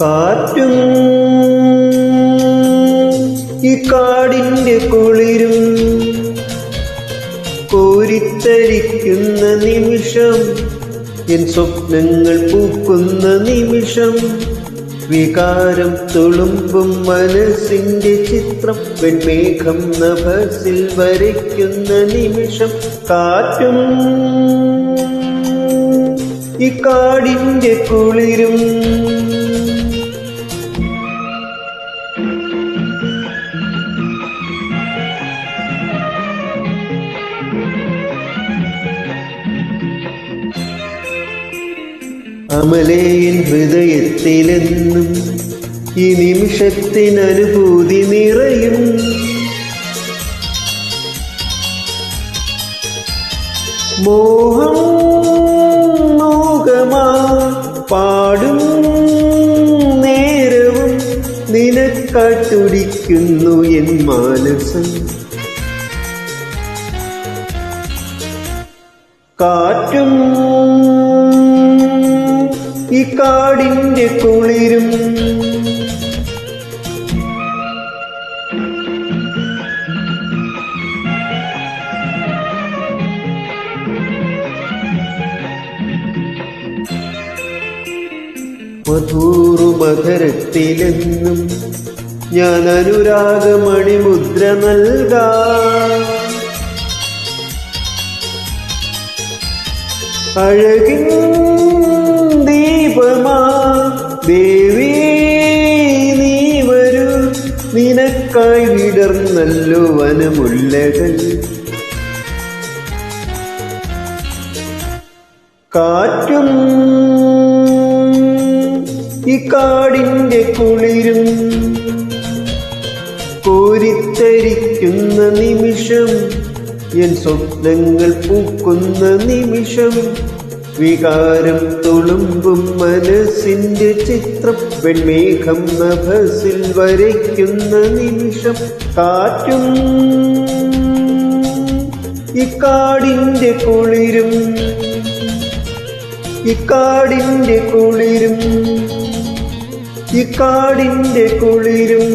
കാറ്റും ഈ കാടിന്റെ കുളിരും കോരിത്തരിക്കുന്ന നിമിഷം എൻ സ്വപ്നങ്ങൾ പൂക്കുന്ന നിമിഷം വികാരം തുളുമ്പും മനസ്സിന്റെ ചിത്രം വെൺമേഘം നഭസിൽ വരയ്ക്കുന്ന നിമിഷം കാറ്റും ഈ കാടിന്റെ കുളിരും അമലേൻ ഹൃദയത്തിലെന്നും ഈ നിമിഷത്തിനനുഭൂതി നിറയും. മോഹം മോഹമാ പാടും നേരവും നിനക്കാട്ടുടിക്കുന്നു എൻ മാനസം. കാറ്റും ഈ കാടിന്റെ കുളിരും. മധുറുമധരത്തിലെന്നും ഞാൻ അനുരാഗമണിമുദ്ര നൽകാം. അഴകിൻ ദേവി നീ വരൂ. നിനക്കായി വിടർന്നല്ലോ വനമുല്ലകൾ കാറ്റും ഈ കാടിന്റെ കുളിരും കോരിത്തരിക്കുന്ന നിമിഷം എൻ സ്വപ്നങ്ങൾ പൂക്കുന്ന നിമിഷം. വികാരം തുളുമ്പും മനസ്സിന്റെ ചിത്രം വെൺമേഘം നഭസിൽ വരയ്ക്കുന്ന നിമിഷം കാറ്റും ഇക്കാടിന്റെ കുളിരും ഇക്കാടിന്റെ കുളിരും ഇക്കാടിന്റെ കുളിരും.